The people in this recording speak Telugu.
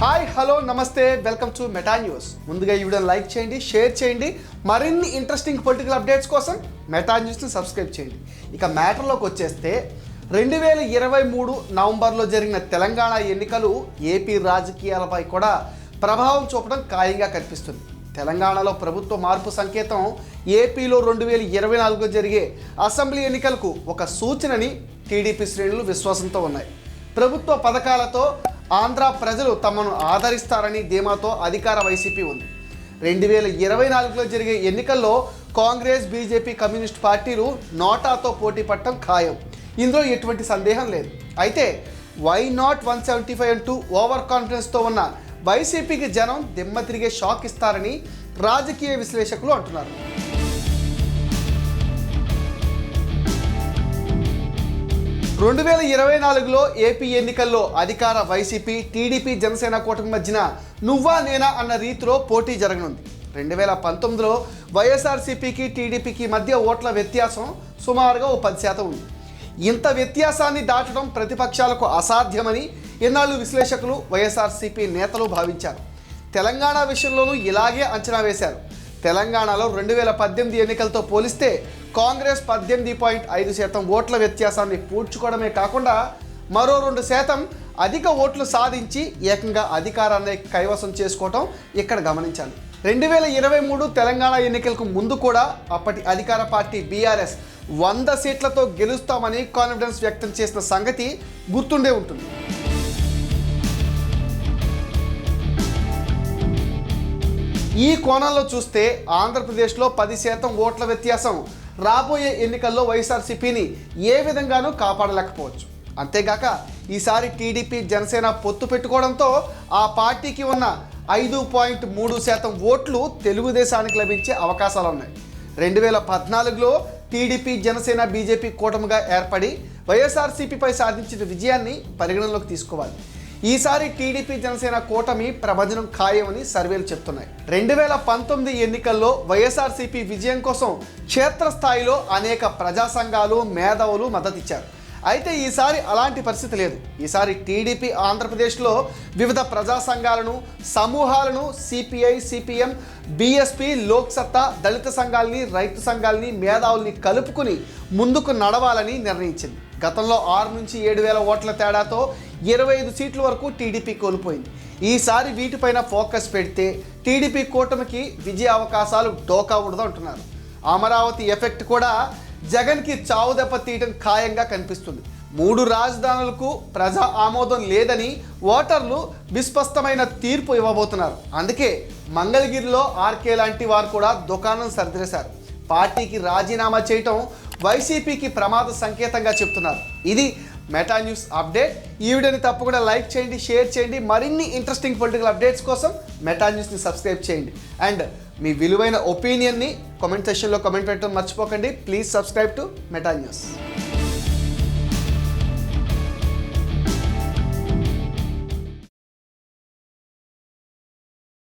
హాయ్ హలో నమస్తే వెల్కమ్ టు మెటా న్యూస్. ముందుగా ఈ వీడియోని లైక్ చేయండి షేర్ చేయండి. మరిన్ని ఇంట్రెస్టింగ్ పొలిటికల్ అప్డేట్స్ కోసం మెటా న్యూస్ని సబ్స్క్రైబ్ చేయండి. ఇక మ్యాటర్లోకి వచ్చేస్తే రెండు వేల ఇరవై మూడు నవంబర్లో జరిగిన తెలంగాణ ఎన్నికలు ఏపీ రాజకీయాలపై కూడా ప్రభావం చూపడం ఖాయంగా కనిపిస్తుంది. తెలంగాణలో ప్రభుత్వ మార్పు సంకేతం ఏపీలో రెండు వేల ఇరవై నాలుగులో జరిగే అసెంబ్లీ ఎన్నికలకు ఒక సూచనని టీడీపీ శ్రేణులు విశ్వాసంతో ఉన్నాయి. ప్రభుత్వ పథకాలతో ఆంధ్ర ప్రజలు తమను ఆదరిస్తారని ధీమాతో అధికార వైసీపీ ఉంది. రెండు వేల ఇరవై నాలుగులో జరిగే ఎన్నికల్లో కాంగ్రెస్ బీజేపీ కమ్యూనిస్ట్ పార్టీలు నోటాతో పోటీ పట్టడం ఖాయం. ఇందులో ఎటువంటి సందేహం లేదు. అయితే why not one seventy five అంటూ ఓవర్ కాన్ఫిడెన్స్తో ఉన్న వైసీపీకి జనం దిమ్మ తిరిగే షాక్ ఇస్తారని రాజకీయ విశ్లేషకులు అంటున్నారు. రెండు వేల ఇరవై నాలుగులో ఏపీ ఎన్నికల్లో అధికార వైసీపీ టీడీపీ జనసేన కూటమి మధ్యన నువ్వా నేనా అన్న రీతిలో పోటీ జరగనుంది. రెండు వేల పంతొమ్మిదిలో వైఎస్ఆర్సీపీకి టీడీపీకి మధ్య ఓట్ల వ్యత్యాసం సుమారుగా ఓ పది శాతం ఉంది. ఇంత వ్యత్యాసాన్ని దాటడం ప్రతిపక్షాలకు అసాధ్యమని ఎన్నాళ్ళు విశ్లేషకులు వైఎస్ఆర్సీపీ నేతలు భావించారు. తెలంగాణ విషయంలోనూ ఇలాగే అంచనా వేశారు. తెలంగాణలో రెండు వేల పద్దెనిమిది ఎన్నికలతో పోలిస్తే కాంగ్రెస్ పద్దెనిమిది పాయింట్ ఐదు శాతం ఓట్ల వ్యత్యాసాన్ని పూడ్చుకోవడమే కాకుండా మరో రెండు శాతం అధిక ఓట్లు సాధించి ఏకంగా అధికారాన్ని కైవసం చేసుకోవటం ఇక్కడ గమనించాలి. రెండు వేల ఇరవై మూడు తెలంగాణ ఎన్నికలకు ముందు కూడా అప్పటి అధికార పార్టీ బీఆర్ఎస్ వంద సీట్లతో గెలుస్తామని కాన్ఫిడెన్స్ వ్యక్తం చేసిన సంగతి గుర్తుండే ఉంటుంది. ఈ కోణంలో చూస్తే ఆంధ్రప్రదేశ్లో పది శాతం ఓట్ల వ్యత్యాసం. రాబోయే ఎన్నికల్లో వైఎస్ఆర్సీపీని ఏ విధంగానూ కాపాడలేకపోవచ్చు. అంతేగాక ఈసారి టీడీపీ జనసేన పొత్తు పెట్టుకోవడంతో ఆ పార్టీకి ఉన్న ఐదు పాయింట్ మూడు శాతం ఓట్లు తెలుగుదేశానికి లభించే అవకాశాలు ఉన్నాయి. రెండు వేల పద్నాలుగులో టీడీపీ జనసేన బీజేపీ కూటమిగా ఏర్పడి వైఎస్ఆర్సీపీపై సాధించిన విజయాన్ని పరిగణనలోకి తీసుకోవాలి. ఈసారి టీడీపీ జనసేన కూటమి ప్రభజనం ఖాయమని సర్వేలు చెప్తున్నాయి. రెండు వేల పంతొమ్మిది ఎన్నికల్లో వైఎస్ఆర్సీపీ విజయం కోసం క్షేత్రస్థాయిలో అనేక ప్రజా సంఘాలు మేధావులు మద్దతిచ్చారు. అయితే ఈసారి అలాంటి పరిస్థితి లేదు. ఈసారి టీడీపీ ఆంధ్రప్రదేశ్లో వివిధ ప్రజా సంఘాలను సమూహాలను సిపిఐ సిపిఎం బీఎస్పీ లోక్సత్తా దళిత సంఘాలని రైతు సంఘాలని మేధావుల్ని కలుపుకుని ముందుకు నడవాలని నిర్ణయించింది. గతంలో ఆరు నుంచి ఏడు వేల ఓట్ల తేడాతో ఇరవై ఐదు సీట్ల వరకు టీడీపీ కోల్పోయింది. ఈసారి వీటిపైన ఫోకస్ పెడితే టీడీపీ కూటమికి విజయ అవకాశాలు డోకా ఉండదు అంటున్నారు. అమరావతి ఎఫెక్ట్ కూడా జగన్కి చావు దెబ్బ తీయడం ఖాయంగా కనిపిస్తుంది. మూడు రాజధానులకు ప్రజా ఆమోదం లేదని ఓటర్లు విస్పష్టమైన తీర్పు ఇవ్వబోతున్నారు. అందుకే మంగళగిరిలో ఆర్కే లాంటి వారు కూడా దుకాణం సర్దిరేశారు. పార్టీకి రాజీనామా చేయటం వైసీపీకి ప్రమాద సంకేతంగా చెప్తున్నారు. ఇది మెటా న్యూస్ అప్డేట్. ఈ వీడియోని తప్పకుండా లైక్ చేయండి షేర్ చేయండి. మరిన్ని ఇంట్రెస్టింగ్ పొలిటికల్ అప్డేట్స్ కోసం మెటా న్యూస్ని సబ్స్క్రైబ్ చేయండి. అండ్ మీ విలువైన ఒపీనియన్ని కామెంట్ సెషన్లో కామెంట్ పెట్టడం మర్చిపోకండి. Please subscribe to Meta news